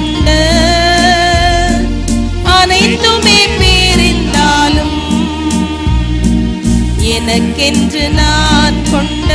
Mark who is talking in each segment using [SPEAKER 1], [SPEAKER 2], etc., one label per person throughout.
[SPEAKER 1] கொண்ட அனைத்துமே பேரிந்தாலும் எனக்கென்று நான் கொண்ட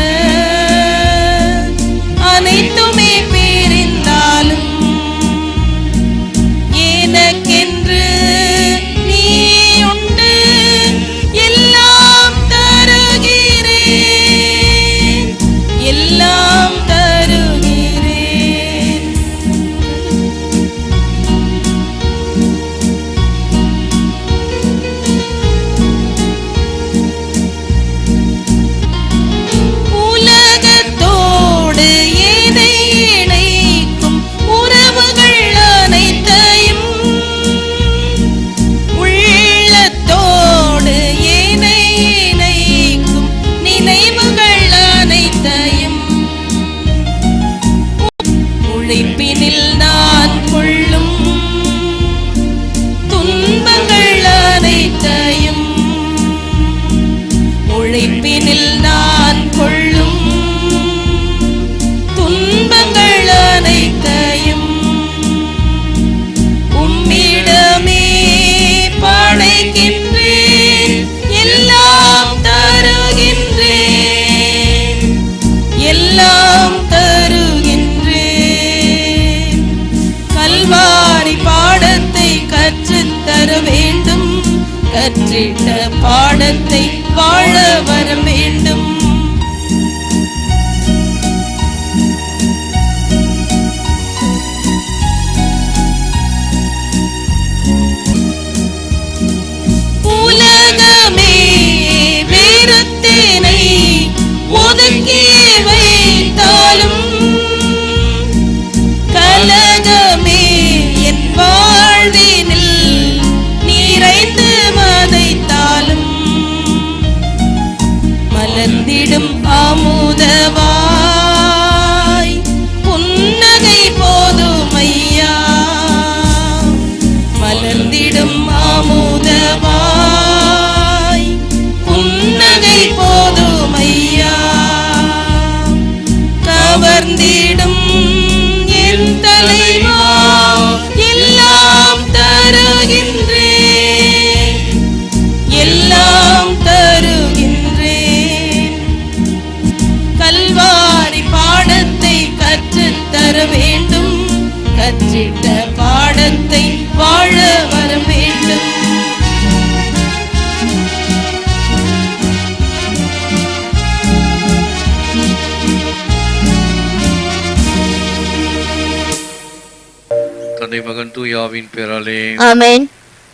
[SPEAKER 2] மகன் தூயாவின் பேராலே.
[SPEAKER 3] ஆமென்.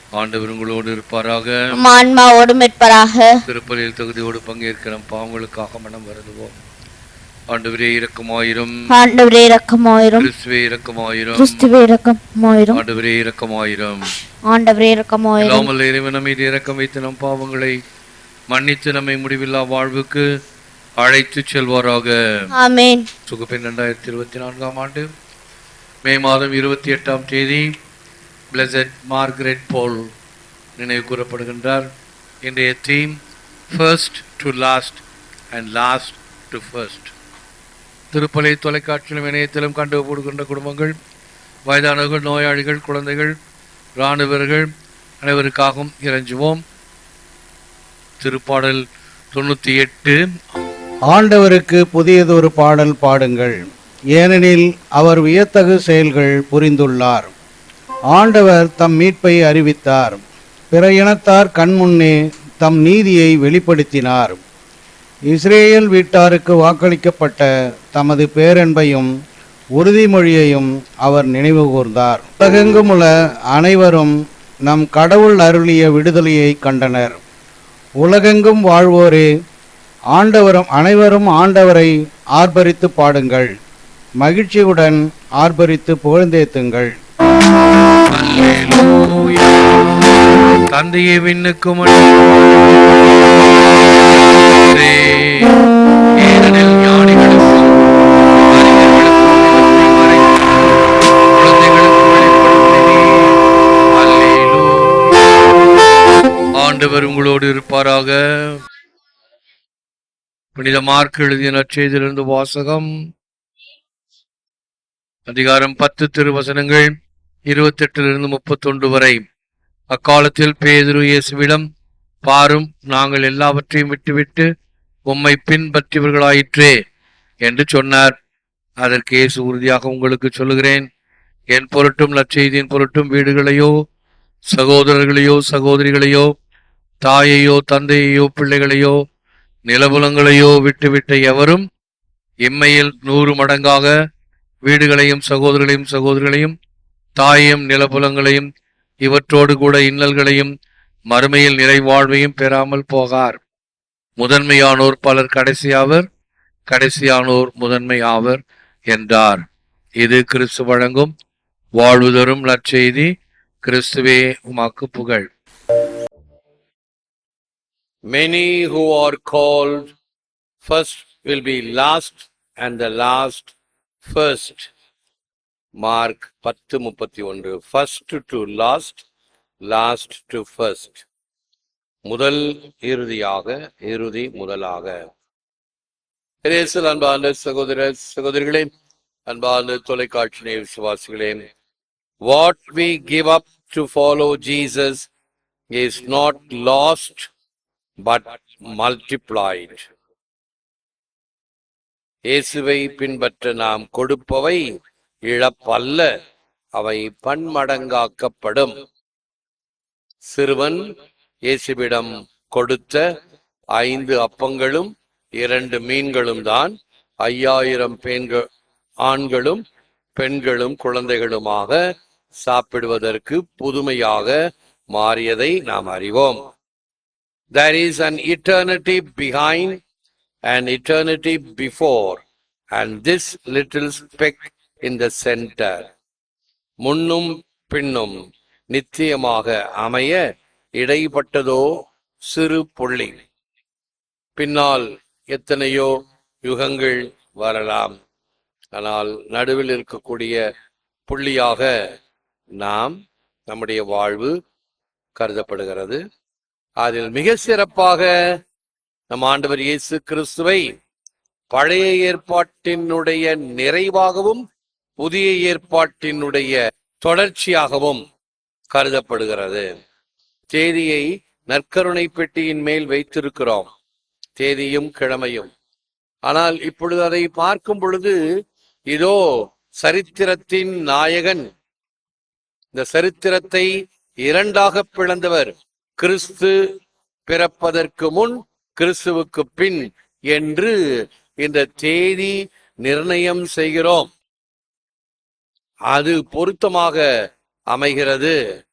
[SPEAKER 2] ஆண்டவர் உங்களோடு இருப்பாராக.
[SPEAKER 3] உம் ஆன்மாவோடு மெட்பராக
[SPEAKER 2] திருப்பலியில் தகுதியோடு பங்கேற்கிற பாவங்களுக்காக மனம் வருதுவோம் ஆண்டவரே இரக்கமாயிரும்.
[SPEAKER 3] ஆண்டவரே இரக்கமாயிரும்.
[SPEAKER 2] கிறிஸ்துவே இரக்கமாயிரும்.
[SPEAKER 3] கிறிஸ்துவே இரக்கமாயிரும்.
[SPEAKER 2] ஆண்டவரே இரக்கமாயிரும்.
[SPEAKER 3] ஆண்டவரே இரக்கமாயிரும்.
[SPEAKER 2] இல்லாமல் இறைவன் மீது இரக்கம் வைத்து நம் பாவங்களை மன்னித்து நம்மை முடிவில்லா வாழ்வுக்கு அழைத்து செல்வாராக.
[SPEAKER 3] ஆமென்.
[SPEAKER 2] சுகப்பின் ரெண்டாயிரத்தி இருபத்தி நான்காம் ஆண்டு மே மாதம் இருபத்தி எட்டாம் தேதி பிளசட் மார்கரெட் போல் நினைவு கூறப்படுகின்றார். இன்றைய theme first to last and last to first திருப்பலை தொலைக்காட்சியிலும் இணையத்திலும் கண்டுபிடிக்கின்ற குடும்பங்கள் வயதானவர்கள் நோயாளிகள் குழந்தைகள் இராணுவர்கள் அனைவருக்காகவும் இறைஞ்சுவோம். திருப்பாடல் தொண்ணூற்றி எட்டு.
[SPEAKER 4] ஆண்டவருக்கு புதியதொரு பாடல் பாடுங்கள். ஏனெனில் அவர் வியத்தகு செயல்கள் புரிந்துள்ளார். ஆண்டவர் தம் மீட்பை அறிவித்தார். பிற இனத்தார் கண்முன்னே தம் நீதியை வெளிப்படுத்தினார். இஸ்ரேல் வீட்டாருக்கு வாக்களிக்கப்பட்ட தமது பேரன்பையும் உறுதிமொழியையும் அவர் நினைவு கூர்ந்தார். உலகெங்குமுள்ள அனைவரும் நம் கடவுள் அருளிய விடுதலையை கண்டனர். உலகெங்கும் வாழ்வோரே ஆண்டவரும் அனைவரும் ஆண்டவரை ஆர்ப்பரித்து பாடுங்கள். மகிழ்ச்சியுடன் ஆர்ப்பரித்து புகழ்ந்தேத்துங்கள்.
[SPEAKER 2] தந்தையை விண்ணுக்கும்
[SPEAKER 5] ஆண்டவர் உங்களோடு இருப்பாராக. புனித மார்க் எழுதிய நற்செய்திலிருந்து வாசகம். அதிகாரம் பத்து திருவசனங்கள் இருபத்தெட்டிலிருந்து முப்பத்தொன்று வரை. அக்காலத்தில் பேதுரு இயேசுவிடம் பாரும் நாங்கள் எல்லாவற்றையும் விட்டுவிட்டு உம்மை பின்பற்றியவர்களாயிற்றே என்று சொன்னார். அதற்கு இயேசு உறுதியாக உங்களுக்கு சொல்லுகிறேன் என் பொருட்டும் நற்செய்தியின் பொருட்டும் வீடுகளையோ சகோதரர்களையோ சகோதரிகளையோ தாயையோ தந்தையையோ பிள்ளைகளையோ நிலபுலங்களையோ விட்டுவிட்ட எவரும் இம்மையில் நூறு மடங்காக வீடுகளையும் சகோதரர்களையும் சகோதரிகளையும் தாயையும் நிலபுலங்களையும் இவற்றோடு கூட இன்னல்களையும் மறுமையில் நிறைவாழ்வையும் பெறாமல் போகார். முதன்மையானோர் பலர் கடைசியாவர் கடைசியானோர் முதன்மை ஆவர் என்றார். இது கிறிஸ்து வழங்கும் வாழ்வு தரும் நற்செய்தி கிறிஸ்துவே உமாக்கு புகழ்.
[SPEAKER 2] Many who are called first will be last and the last first Mark பத்து முப்பத்தி ஒன்று. First to last last to first முதல் இறுதியாக இறுதி முதலாக. இயேசுவில் அன்பார்ந்த சகோதர சகோதரிகளே அன்பார்ந்த தொலைக்காட்சி விசுவாசிகளே what we give up to follow Jesus is not lost but multiplied இயேசுவை பின்பற்ற நாம் கொடுப்பவை இழப்பல்ல அவை பன்மடங்காக்கப்படும். சிறுவன் இயேசுவிடம் கொடுத்த ஐந்து அப்பங்களும் இரண்டு மீன்களும் தான் ஐயாயிரம் பெண்கள் ஆண்களும் பெண்களும் குழந்தைகளுமாக சாப்பிடுவதற்கு புதுமையாக மாறியதை நாம் அறிவோம். There is an eternity behind and eternity before, and this little speck in the center. முன்னும் பின்னும் நித்தியமாக அமைய இடைப்பட்டதோ சிறு புள்ளி. பின்னால் எத்தனையோ யுகங்கள் வரலாம். ஆனால் நடுவில் இருக்கக்கூடிய புள்ளியாக நாம் நம்முடைய வாழ்வு கருதப்படுகிறது. அதில் மிக சிறப்பாக நம் ஆண்டவர் இயேசு கிறிஸ்துவை பழைய ஏற்பாட்டினுடைய நிறைவாகவும் புதிய ஏற்பாட்டினுடைய தொடர்ச்சியாகவும் கருதப்படுகிறது. தேதியை நற்கருணை பெட்டியின் மேல் வைத்திருக்கிறோம். தேதியும் கிழமையும். ஆனால் இப்பொழுது அதை பார்க்கும் பொழுது இதோ சரித்திரத்தின் நாயகன். இந்த சரித்திரத்தை இரண்டாக பிளந்தவர் கிறிஸ்து பிறப்பதற்கு முன் கிறிஸ்துவுக்கு பின் என்று இந்த தேதி நிர்ணயம் செய்கிறோம். அது பொருத்தமாக அமைகிறது.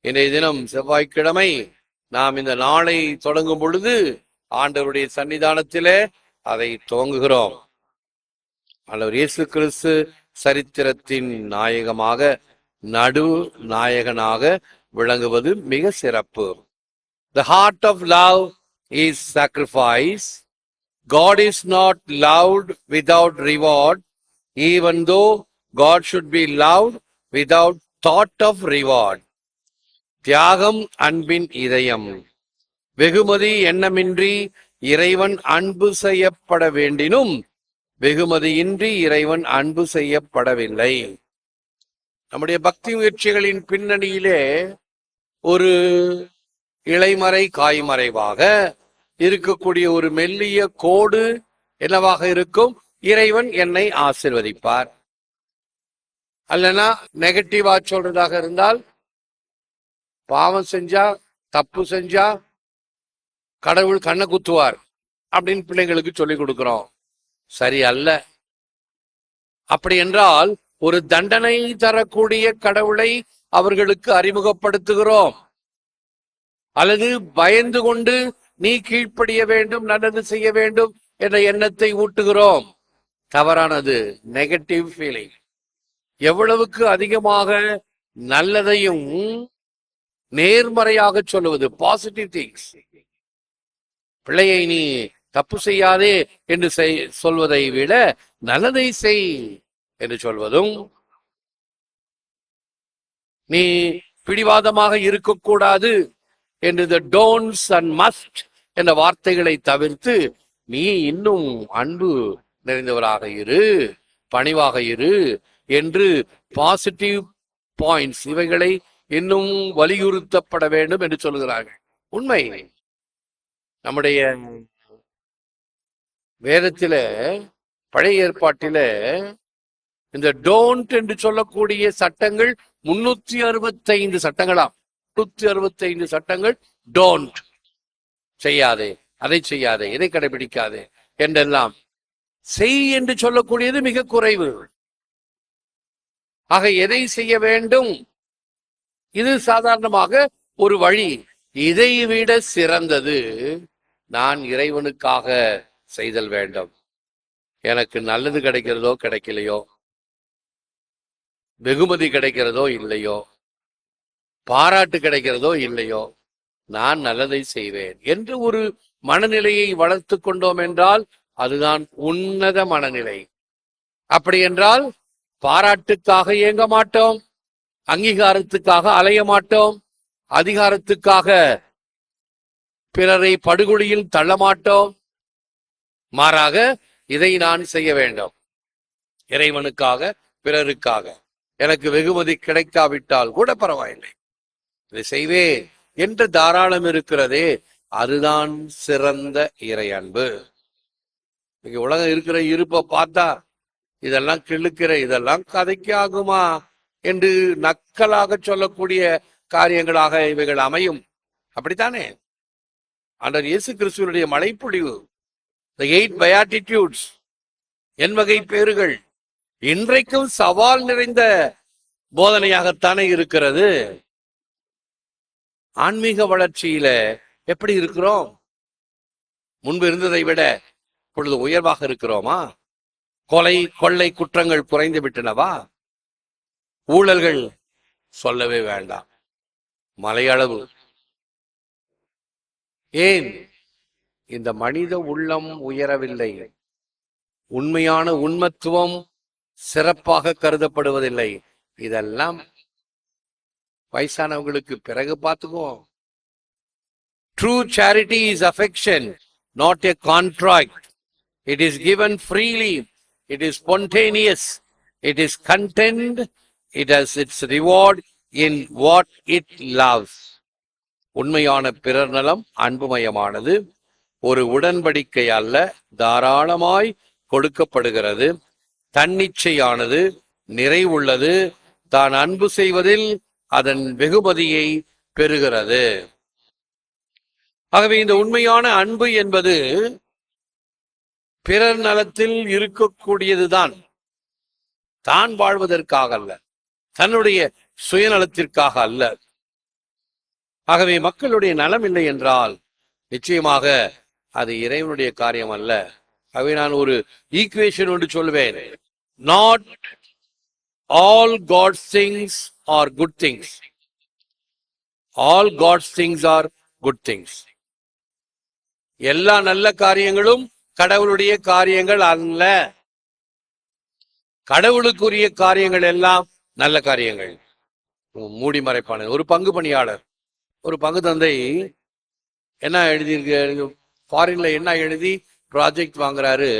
[SPEAKER 2] இன்றைய தினம் செவ்வாய்க்கிழமை நாம் இந்த நாளை தொடங்கும் பொழுது ஆண்டவருடைய சன்னிதானத்திலே அதை துவங்குகிறோம். ஆண்டவர் இயேசு கிறிஸ்து சரித்திரத்தின் நாயகமாக நடு நாயகனாக விளங்குவது மிக சிறப்பு. The heart of love is sacrifice. God is not loved without reward, even though God should be loved without thought of reward. தியாகம் அன்பின் இதயம் வெகுமதி எண்ணமின்றி இறைவன் அன்பு செய்யப்பட வேண்டினும் வெகுமதியின்றி இறைவன் அன்பு செய்யப்படவில்லை நம்முடைய பக்தி முயற்சிகளின் பின்னணியிலே ஒரு இலைமறை காய்மறைவாக இருக்கக்கூடிய ஒரு மெல்லிய கோடு என்னவாக இருக்கும்? இறைவன் என்னை ஆசிர்வதிப்பார். அல்லனா நெகட்டிவா சொல்றதாக இருந்தால் பாவம் செஞ்சா தப்பு செஞ்சா கடவுள் கண்ணை குத்துவார் அப்படின்னு பிள்ளைங்களுக்கு சொல்லி கொடுக்கிறோம். சரி அல்ல. அப்படி என்றால் ஒரு தண்டனை தரக்கூடிய கடவுளை அவர்களுக்கு அறிமுகப்படுத்துகிறோம். அல்லது பயந்து கொண்டு நீ கீழ்ப்படிய வேண்டும் நல்லது செய்ய வேண்டும் என்ற எண்ணத்தை ஊட்டுகிறோம். தவறானது. நெகட்டிவ் ஃபீலிங் எவ்வளவுக்கு அதிகமாக நல்லதையும் நேர்மறையாக சொல்லுவது. பாசிட்டிவ் திங்ஸ் பிள்ளையை நீ தப்பு செய்யாதே என்று செய்- சொல்வதை விட நல்லதை செய் என்று சொல்வதும் நீ பிடிவாதமாக இருக்கக்கூடாது. என்று இந்த டோன்ஸ் அண்ட் மஸ்ட் என்ற வார்த்தைகளை தவிர்த்து நீ இன்னும் அன்பு நிறைந்தவராக இரு பணிவாக இரு என்று பாசிட்டிவ் பாயிண்ட்ஸ் இவைகளை இன்னும் வலியுறுத்தப்பட வேண்டும் என்று சொல்கிறார்கள் உண்மை. நம்முடைய வேதத்தில பழைய ஏற்பாட்டில இந்த டோன்ட் என்று சொல்லக்கூடிய சட்டங்கள் முன்னூத்தி அறுபத்தைந்து சட்டங்களாம் முன்னூத்தி அறுபத்தைந்து சட்டங்கள். டோன்ட் செய்யாதே அதை செய்யாதே இதை கடைபிடிக்காதே என்றெல்லாம் செய் என்று சொல்லக்கூடியது மிக குறைவு. ஆக எதை செய்ய வேண்டும்? இது சாதாரணமாக ஒரு வழி. இதை விட சிறந்தது நான் இறைவனுக்காக செய்தல் வேண்டும். எனக்கு நல்லது கிடைக்கிறதோ கிடைக்கலையோ வெகுமதி கிடைக்கிறதோ இல்லையோ பாராட்டு கிடைக்கிறதோ இல்லையோ நான் நல்லதை செய்வேன் என்று ஒரு மனநிலையை வளர்த்து கொண்டோம் என்றால் அதுதான் உன்னத மனநிலை. அப்படி என்றால் பாராட்டுக்காக இயங்க மாட்டோம் அங்கீகாரத்துக்காக அலைய மாட்டோம் அதிகாரத்துக்காக பிறரை படுகொலியில் தள்ள மாட்டோம். மாறாக இதை நான் செய்ய வேண்டும். இறைவனுக்காக பிறருக்காக. எனக்கு வெகுமதி கிடைக்காவிட்டால் கூட பரவாயில்லை. இதை செய்வேன் என்று தாராளம் இருக்கிறதே அதுதான் சிறந்த இறை அன்பு. இன்னைக்கு உலகம் இருக்கிற இருப்பை பார்த்தா இதெல்லாம் கிழுக்கிற இதெல்லாம் கதைக்கு ஆகுமா என்று நக்கலாக சொல்லக்கூடிய காரியங்களாக இவைகள் அமையும். அப்படித்தானே? ஆண்டவர் இயேசு கிறிஸ்துவனுடைய மழைப்பொழிவு த எயிட் பயாட்டிடியூட்ஸ் என் வகை பேறுகள் இன்றைக்கும் சவால் நிறைந்த போதனையாகத்தானே இருக்கிறது. ஆன்மீக வளர்ச்சியில எப்படி இருக்கிறோம்? முன்பு இருந்ததை விட இப்பொழுது உயர்வாக இருக்கிறோமா? கொலை கொள்ளை குற்றங்கள் குறைந்து விட்டனவா? ஊழல்கள் சொல்லவே வேண்டாம். மலையளவு. ஏன்? இந்த மனித உள்ளம் உயரவில்லை. உண்மையான உண்மத்துவம் சிறப்பாக கருதப்படுவதில்லை. இதெல்லாம் வயசானவங்களுக்கு பிறகு பார்த்துக்குவோம். True charity is affection not a contract it is given freely it is spontaneous. It is content it has its reward in what it loves உண்மையான பிறர் நலம் அன்புமயமானது. ஒரு உடன்படிக்கை அல்ல. தாராளமாய் கொடுக்கப்படுகிறது. தன்னிச்சையானது நிறைவுள்ளது. தான் அன்பு செய்வதில் அதன் வெகுமதியை பெறுகிறது. ஆகவே இந்த உண்மையான அன்பு என்பது பிறர் நலத்தில் இருக்கக்கூடியதுதான். தான் வாழ்வதற்காக அல்ல தன்னுடைய சுயநலத்திற்காக அல்ல. ஆகவே மக்களுடைய நலம் இல்லை என்றால் நிச்சயமாக அது இறைவனுடைய காரியம் அல்ல. ஆகவே நான் ஒரு ஈக்குவேஷன் ஒன்று சொல்வேன். Not all God things are good things all God's things are good things எல்லா நல்ல காரியங்களும் கடவுளுடைய காரியங்கள் அல்ல. கடவுளுக்குரிய காரியங்கள் எல்லாம் நல்ல காரியங்கள். மூடி மறைப்பான. ஒரு பங்கு பணியாளர் ஒரு பங்கு தந்தை என்ன எழுதியிருக்கு? ஃபாரின்ல என்ன எழுதி ப்ராஜெக்ட் வாங்குறாரு?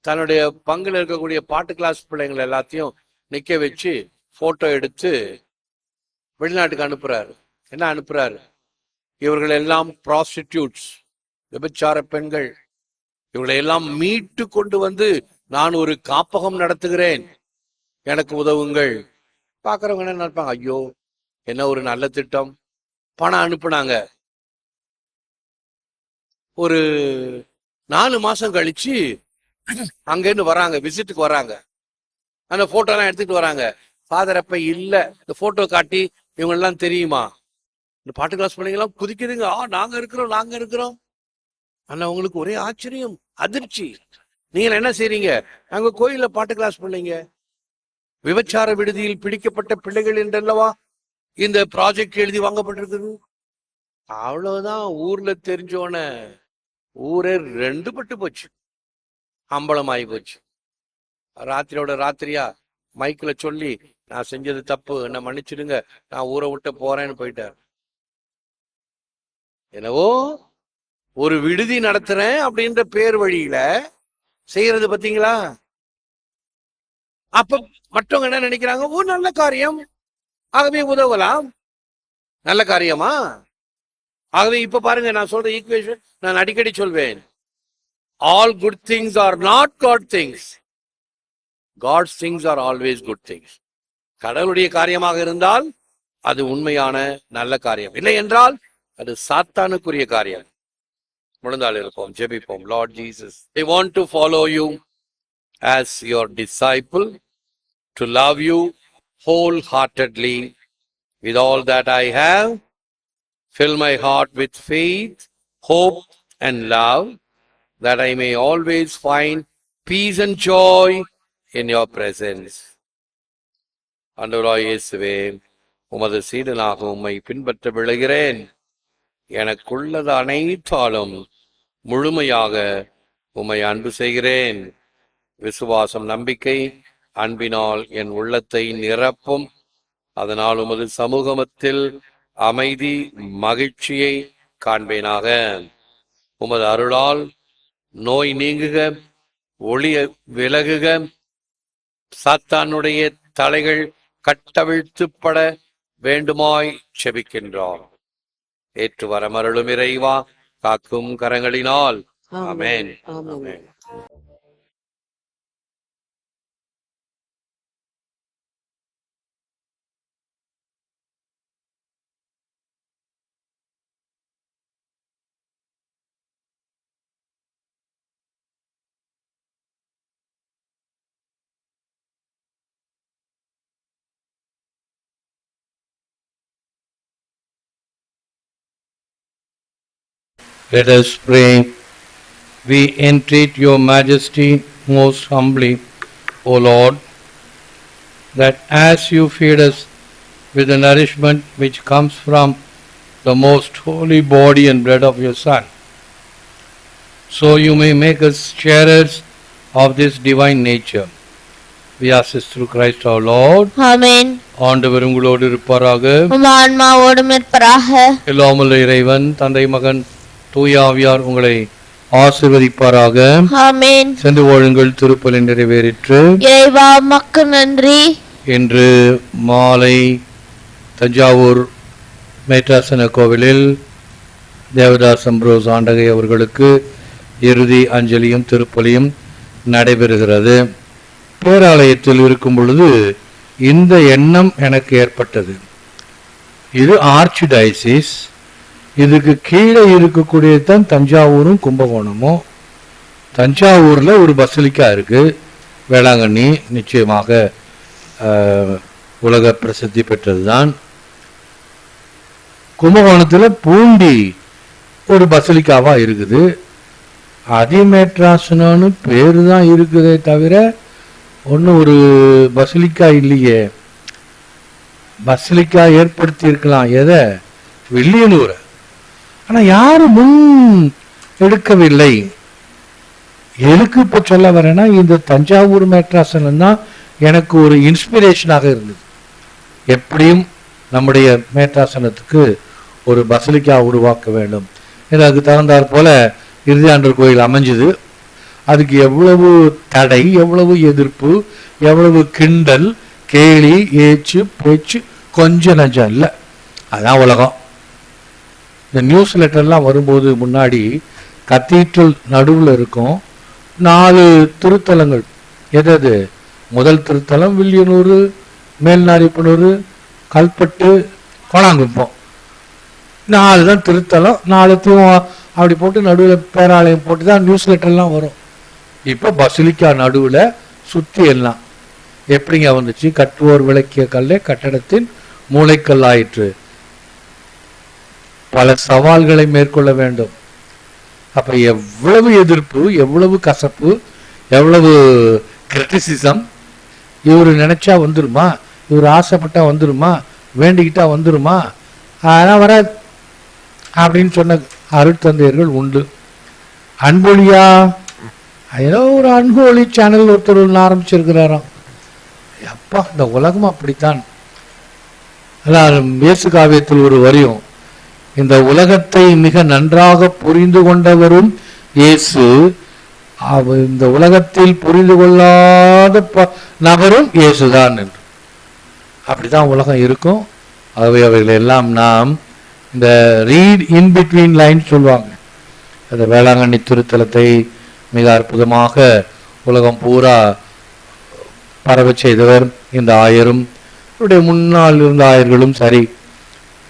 [SPEAKER 2] தன்னுடைய பங்குல இருக்கக்கூடிய பாட்டு கிளாஸ் பிள்ளைங்களை எல்லாத்தையும் நிக்க வச்சு ஃபோட்டோ எடுத்து வெளிநாட்டுக்கு அனுப்புறாரு. என்ன அனுப்புறாரு? இவர்கள் எல்லாம் ப்ராஸ்டிடியூட்ஸ் விபச்சார பெண்கள். இவர்களை எல்லாம் மீட்டு கொண்டு வந்து நான் ஒரு காப்பகம் நடத்துகிறேன். எனக்கு உதவுங்கள். பாக்குறவங்க என்ன நினைப்பாங்க? ஐயோ என்ன ஒரு நல்ல திட்டம். பணம் அனுப்புனாங்க. ஒரு நாலு மாசம் கழிச்சு அங்கேருந்து வராங்க விசிட்டுக்கு வராங்க. அந்த போட்டோலாம் எல்லாம் எடுத்துட்டு வராங்க. ஃபாதர் அப்ப இல்ல. இந்த போட்டோ காட்டி இவங்க எல்லாம் தெரியுமா? இந்த பாட்டு கிளாஸ் பிள்ளைங்க குதிக்குதுங்க. ஆ நாங்க இருக்கிறோம் நாங்க இருக்கிறோம். ஆனா உங்களுக்கு ஒரே ஆச்சரியம் அதிர்ச்சி. நீங்க என்ன செய்றீங்க? நாங்க கோயில்ல பாட்டு கிளாஸ் பிள்ளைங்க. விபச்சார விடுதியில் பிடிக்கப்பட்ட பிள்ளைகள் என்றல்லவா? இந்த ப்ராஜெக்ட் எழுதி வாங்கப்பட்டிருக்குது. அவ்வளவுதான் ஊர்ல தெரிஞ்சோன ஊரே ரெண்டு பட்டு போச்சு. அம்பலம் ஆகி போச்சு. ராத்திரியோட ராத்திரியா? மைக்கில் சொல்லி நான் செஞ்சது தப்பு என்ன மன்னிச்சிடுங்க நான் ஊரை விட்டு போறேன்னு போயிட்டார்.
[SPEAKER 6] என்னவோ ஒரு விடுதி நடத்துறேன் அப்படின்ற பேர் வழியில செய்யறது பாத்தீங்களா? அப்ப மற்றவங்க என்ன நினைக்கிறாங்க? ஓ நல்ல காரியம். ஆகவே உதவலாம். நல்ல காரியமா? ஆகவே இப்ப பாருங்க நான் சொல்ற ஈக்குவேஷன் நான் அடிக்கடி சொல்வேன். All good things are not God things God's things are always good things கடவுளுடைய காரியமாக இருந்தால் அது உண்மையான நல்ல காரியம். இல்லை என்றால் அது சாத்தானுக்குரிய காரியம். முழுந்தால் இருப்போம் ஜெபிப்போம். Lord Jesus I want to follow you as your disciple to love you whole heartedly with all that I have. Fill my heart with faith, hope, and love, that I may always find peace and joy in your presence. அன்றுராய் இயேசுவே உமது சீடனாக உம்மை பின்பற்ற விழுகிறேன். எனக்குள்ளது அனைத்தாலும் முழுமையாக உம்மை அன்பு செய்கிறேன். விசுவாசம் நம்பிக்கை அன்பினால் என் உள்ளத்தை நிரப்பும். அதனால் உமது சமூகமத்தில் அமைதி மகிழ்ச்சியை காண்பேனாக. உமது அருளால் நோய் நீங்குக ஒளிய விலகுக. சாத்தானுடைய தலைகள் கட்டவிழ்த்துப்பட வேண்டுமாய் செபிக்கின்றோம். ஏற்று வரமருளும் இறைவா காக்கும் கரங்களினால். ஆமென்.
[SPEAKER 2] Let us pray. We entreat your majesty most humbly, O Lord, that as you feed us with the nourishment which comes from the most holy body and blood of your Son, so you may make us sharers of this divine nature. We ask this through Christ our Lord.
[SPEAKER 3] ஆமென்
[SPEAKER 2] ஆண்டவர் உங்களோடு இருப்பாராக
[SPEAKER 3] உம் ஆன்மாவோடும் இருப்பராக
[SPEAKER 2] எல்லாமுள்ள இறைவன் தந்தை மகன் தூயாவியார் உங்களை ஆசிர்வதிப்பாராக. சென்று வாழுங்கள் திருப்பலி நிறைவேறிற்று.
[SPEAKER 3] இறைவா மக்கு நன்றி.
[SPEAKER 2] இன்று மாலை தஞ்சாவூர் மேட்டாசன கோவிலில் தேவதாஸ் அம்ப்ரோஸ் ஆண்டகை அவர்களுக்கு இறுதி அஞ்சலியும் திருப்பலியும் நடைபெறுகிறது. பேராலயத்தில் இருக்கும் பொழுது இந்த எண்ணம் எனக்கு ஏற்பட்டது. இது ஆர்ச் டயசிஸ் இதுக்கு கீழே இருக்கக்கூடியது தான் தஞ்சாவூரும் கும்பகோணமும் தஞ்சாவூரில் ஒரு பசலிக்கா இருக்குது வேளாங்கண்ணி நிச்சயமாக உலக பிரசித்தி பெற்றதுதான். கும்பகோணத்தில் பூண்டி ஒரு பசலிக்காவாக இருக்குது. அதிமேட்ராசனம்னு பேர் தான் இருக்குதே தவிர ஒன்றும் ஒரு பசலிக்கா இல்லையே. பசலிக்கா ஏற்படுத்தியிருக்கலாம். எதை? வில்லியனூரை. ஆனால் யாரும் முன் எடுக்கவில்லை. எதுக்கு இப்போ சொல்ல வரேன்னா இந்த தஞ்சாவூர் மேட்ராசனம் தான் எனக்கு ஒரு இன்ஸ்பிரேஷனாக இருந்தது. எப்படியும் நம்முடைய மேட்ராசனத்துக்கு ஒரு பசலிக்கா உருவாக்க வேண்டும். எனக்கு தகுந்தாற் போல இறுதியாண்டர் கோயில் அமைஞ்சுது. அதுக்கு எவ்வளவு தடை எவ்வளவு எதிர்ப்பு எவ்வளவு கிண்டல் கேலி ஏச்சு பேச்சு கொஞ்சம் நஞ்சம் இல்லை. அதான் உலகம். இந்த நியூஸ் லெட்டர்லாம் வரும்போது முன்னாடி கத்தீட்ரல் நடுவில் இருக்கும். நாலு திருத்தலங்கள். எதது? முதல் திருத்தலம் வில்லியனூர் மேல்நாரிப்பனூர் கல்பட்டு கோணாங்குப்பம். நாலு தான் திருத்தலம் நாலுத்தையும் அப்படி போட்டு நடுவில் பேராலயம் போட்டு தான் நியூஸ் லெட்டர்லாம் வரும். இப்போ பசிலிக்கா நடுவில் சுற்றி எல்லாம். எப்படிங்க வந்துச்சு? கட்டுவோர் விளக்கிய கல்லே கட்டடத்தின் மூளைக்கல் ஆயிற்று பல சவால்களை மேற்கொள்ள வேண்டும். அப்ப எவ்வளவு எதிர்ப்பு எவ்வளவு கசப்பு எவ்வளவு கிரிட்டிசிசம் இவர் நினைச்சா வந்துருமா? இவர் ஆசைப்பட்டா வந்துருமா? வேண்டிக்கிட்டா வந்துருமா? அதெல்லாம் வராது. அப்படின்னு சொன்ன அருட்தந்தையர்கள் உண்டு. அன்பொழியா? ஏதோ ஒரு அன்பொழி சேனல் ஒருத்தர் ஒன்று ஆரம்பிச்சிருக்கிறாராம். அப்பா இந்த உலகம் அப்படித்தான். அதான் இயேசு காவியத்தில் ஒரு வரியும் இந்த உலகத்தை மிக நன்றாக புரிந்து கொண்டவரும் இயேசு இந்த உலகத்தில் புரிந்து கொள்ளாத ப- நபரும் இயேசுதான் என்று. அப்படிதான் உலகம் இருக்கும். ஆகவே அவைகள் எல்லாம் நாம் இந்த ரீட் இன் பிட்வீன் லைன் சொல்லுவாங்க அந்த வேளாங்கண்ணி திருத்தலத்தை மிக அற்புதமாக உலகம் பூரா பரவ செய்தவர் இந்த ஆயரும். இவருடைய முன்னால் இருந்த ஆயர்களும் சரி.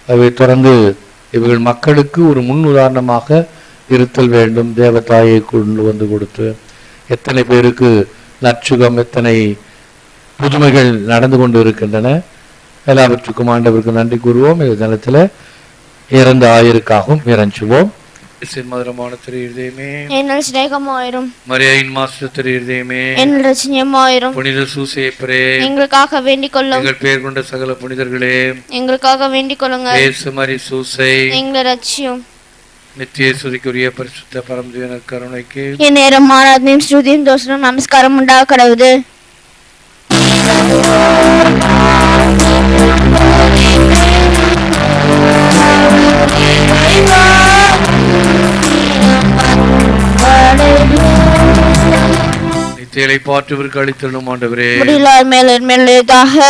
[SPEAKER 2] அவை தொடர்ந்து இவர்கள் மக்களுக்கு ஒரு முன் உதாரணமாக இருத்தல் வேண்டும். தேவதாயை கொண்டு வந்து கொடுத்து எத்தனை பேருக்கு நற்சுகம் எத்தனை புதுமைகள் நடந்து கொண்டு இருக்கின்றன எல்லாவற்றுக்கும் ஆண்டவருக்கு நன்றி கூறுவோம். இந்த தினத்தில் இறந்த ஆயருக்காகவும் இறஞ்சுவோம்.
[SPEAKER 3] எங்களுக்காக வேண்டிக் கொள்ளும்.
[SPEAKER 2] எங்கள் பேர் கொண்ட சகல புனிதர்களே.
[SPEAKER 3] எங்களுக்காக வேண்டிக் கொள்ளுங்க
[SPEAKER 2] இயேசு மரி சூசை.
[SPEAKER 3] எங்களை ரட்சியும்.
[SPEAKER 2] நித்திய சுதிக்குரிய பரிசுத்த பரமதேவனர் கருணைக்கு.
[SPEAKER 3] என் நேரம் ஆராதனையும்
[SPEAKER 2] நித்தியலை பாற்றுவருக்கு அளித்தலும் ஆண்டவரே.
[SPEAKER 3] முடியலார் மேல் மேலேதாக.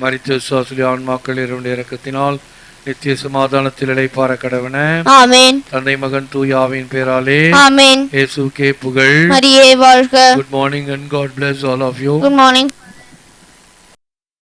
[SPEAKER 2] மரித்த சுவாசலி ஆன்மாக்கள் இரண்டு இறக்கத்தினால் நித்திய சமாதானத்தில் இளைப்பார கடவன
[SPEAKER 3] ஆமேன்.
[SPEAKER 2] தந்தை மகன் தூயாவின் பேராலே.
[SPEAKER 3] ஆமேன்.
[SPEAKER 2] இயேசுக்கே புகழ்.
[SPEAKER 3] மரியே வாழ்க.
[SPEAKER 2] Good morning and God bless all of you.
[SPEAKER 3] Good morning